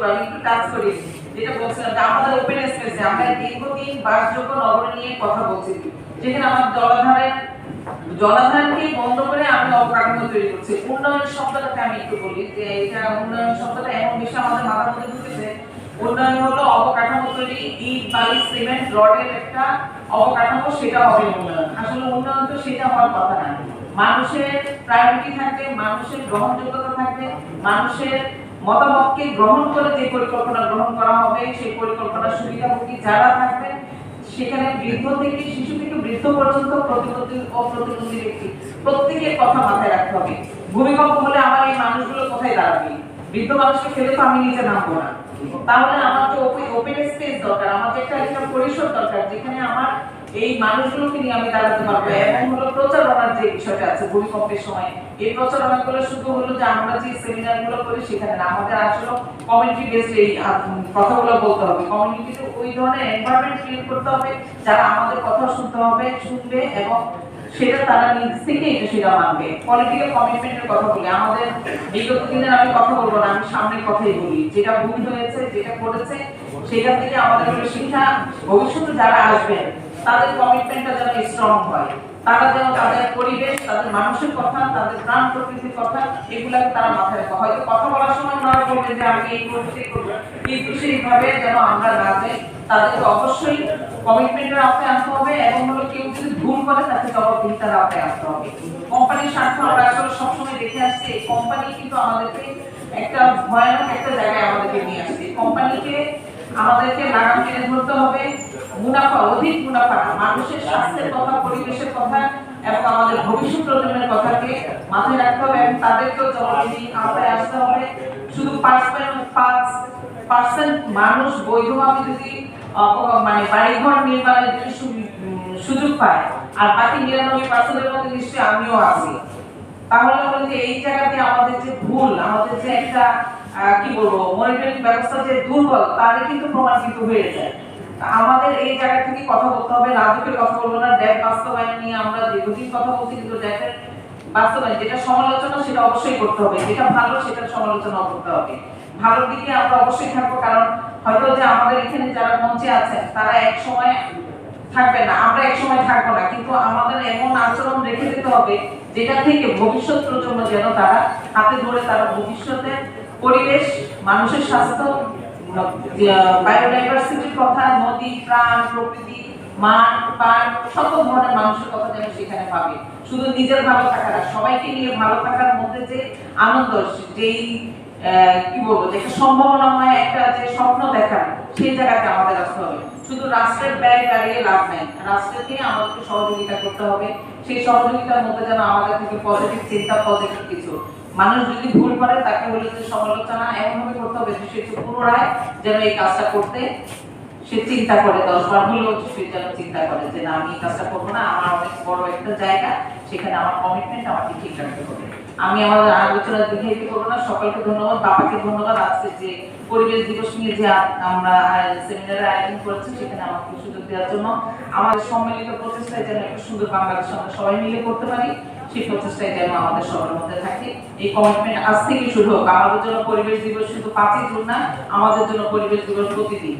করব একটু টাচ করি। যেটা বলছিলাম আমাদের ওপেন স্পেসে আমরা দীর্ঘদিন বাসযোগ্য নগর নিয়ে কথা বলছি। যেখানে আমার জলাধারে জলাধারকে বন্ধ করে আমি অবকাঠামো তৈরি করছি। উন্নয়ন শব্দটাকে আমি একটু বলি, যে এটা উন্নয়ন শব্দটা এমন বেশি আমাদের মাথার মধ্যে ঢুকেছে। উন্নয়ন হলো অবকাঠামো তৈরি, ইট, বালি, সিমেন্ট, রডের একটা অবকাঠামো, সেটা হবে উন্নয়ন। আসলে উন্নয়ন তো সেটা হওয়ার কথা না। মানুষের প্রায়োরিটি থাকবে, মানুষের গ্রহণযোগ্যতা থাকবে, মানুষের মতামতকে গ্রহণ করে যে পরিকল্পনা গ্রহণ করা হবে, সেই পরিকল্পনার সুবিধাভোগী যারা থাকবে, সেখানে বৃদ্ধ থেকে শিশু থেকে বৃদ্ধ পর্যন্ত প্রতিবন্ধী ও প্রতিবন্ধী ব্যক্তি প্রত্যেকের কথা মাথায় রাখতে হবে। ভূমিকম্প হলে আমার এই মানুষগুলো কোথায় দাঁড়াবে? বৃদ্ধ মানুষকে ফেলে তো আমি নিজে নামবো না। তাহলে আমার তো ওপেন স্পেস দরকার, আমার যে একটা একটা পরিসর দরকার, যেখানে এই মানুষগুলোকে নিয়ে আমি দাঁড়াতে পারব এবং হলো প্রচারণার যে বিষয়টা আছে, ভূমিকম্পের সময়। এই প্রচারণাগুলো শুধু হলো যে আমরা যে সেমিনারগুলো করি, সেখানে না, আমাদের আসলে কমিউনিটি বেসড এই কথাগুলো বলতে হবে। কমিউনিটিতে ওই ধরনের এনভায়রনমেন্ট ক্রিয়েট করতে হবে, যারা আমাদের কথা শুনতে হবে, শুনবে এবং সেটা তারা নিজ থেকে এটা সেটা মানবে। পলিটিক্যাল কমিটমেন্টের কথা বলি। আমাদের বিগত দিনের আমি কথা বলব না, আমি সামনের কথাই বলি। যেটা ভুল হয়েছে, যেটা করেছে সেটা থেকে আমাদের শিক্ষা, ভবিষ্যতে যারা আসবেন তাদের কমিটমেন্টটা যেন স্ট্রং হয়। তারা যেন তাদের পরিবেশ, তাদের মানুষের কথা, তাদের প্রাণ প্রকৃতির কথা এগুলাকে তারা মাথায় রাখা। হয়তো কথা বলার সময় ওনারা বলবে যে, আমি এই করব। কিন্তু সেইভাবে যেন আমরা না যাই, তাদেরকে অবশ্যই কমিটমেন্টের আওতায় আনতে হবে এবং হলো কেউ যদি ভুল করে, তাকে জবাবদিহিতার আওতায় আনতে হবে। কোম্পানির স্বার্থ আমরা আসলে সবসময় দেখে আসছি, এই কোম্পানি কিন্তু আমাদেরকে একটা ভয়ানক একটা জায়গায় আমাদেরকে নিয়ে আসছে। কোম্পানিকে আমাদেরকে লাগাম টেনে ধরতে হবে। মুনাফা, অধিক মুনাফা মানুষের স্বাস্থ্যের কথা, পরিবেশের কথা এবং আমাদের ভবিষ্যৎ প্রজন্মের কথাকে মাথায় রাখতে হবে এবং তাদেরকেও জবাবদিহি আওতায় আসতে হবে। শুধু পাঁচ পাঁচ পার্সেন্ট মানুষ বৈধভাবে যদি মানে বাড়িঘর নির্মাণের যদি সুযোগ পায়, আর বাকি নিরানব্বই পার্সেন্টের মধ্যে নিশ্চয়ই আমিও আছি। তাহলে হলো যে এই জায়গাতে আমাদের যে ভুল, আমাদের যে একটা কি বলব মনিটরিং ব্যবস্থা যে দুর্বল তারই কিন্তু হয়ে যায়। আমাদের এই জায়গা থেকে কথা বলতে হবে কথা বলব না বাস্তবায়ন নিয়ে আমরা দীর্ঘদিন কথা বলছি, কিন্তু বাস্তবায়ন, যেটা সমালোচনা, সেটা অবশ্যই করতে হবে। যেটা ভালো, সেটার সমালোচনা করতে হবে। দিকে আমরা অবশ্যই থাকব, কারণ হয়তো যে আমাদের এখানে যারা মঞ্চে আছেন, তারা এক সময় থাকবে না, আমরা এক সময় থাকব না, কিন্তু আমাদের এমন আচরণ রেখে দিতে হবে, যেটা থেকে ভবিষ্যৎ প্রজন্ম যেন তারা হাতে ধরে তারা ভবিষ্যতে পরিবেশ, মানুষের স্বাস্থ্য বায়োডাইভার্সিটির কথা, নদী, প্রাণ, প্রকৃতি মাঠ পার্ক সকল ধরনের মানুষের কথা যেন সেখানে পাবে শুধু নিজের ভালো থাকা না সবাইকে নিয়ে ভালো থাকার মধ্যে যে আনন্দ, যেই কি বলব, যে একটা সম্ভাবনাময় একটা যে স্বপ্ন দেখার, সেই জায়গাতে আমাদের আসতে হবে। শুধু রাষ্ট্রের ব্যয় বাড়িয়ে লাভ নাই। রাষ্ট্রকে আমাদেরকে সহযোগিতা করতে হবে। সেই সহযোগিতার মধ্যে যেন আমাদের থেকে পজিটিভ চিন্তা পজিটিভ কিছু। মানুষ যদি ভুল করে, তাকে হলে যে সমালোচনা, এমনভাবে করতে হবে যে সে পুনরায় যেন এই কাজটা করতে সে চিন্তা করে। দশ বার হলেও সে যেন চিন্তা করে যে না, আমি এই কাজটা করব না, আমার অনেক বড় একটা জায়গা, সেখানে আমার কমিটমেন্ট আমাকে ঠিক রাখতে হবে আমি আমার আলোচনা দীর্ঘায়িত করব না। সকলকে ধন্যবাদ, বাবাকে ধন্যবাদ। আজকে যে পরিবেশ দিবস নিয়ে যে আমরা সেমিনারের আয়োজন করেছি, সেখানে আমাকে সুযোগ দেওয়ার জন্য আমাদের সম্মিলিত প্রচেষ্টায় যেন একটা সুন্দর বাংলাদেশ আমরা সবাই মিলে করতে পারি, সেই প্রচেষ্টায় যেন আমাদের সবার মধ্যে থাকে। এই কমিটমেন্ট আজ থেকে শুরু হোক। আমাদের জন্য পরিবেশ দিবস শুধু পাঁচই জুন না, আমাদের জন্য পরিবেশ দিবস প্রতিদিন।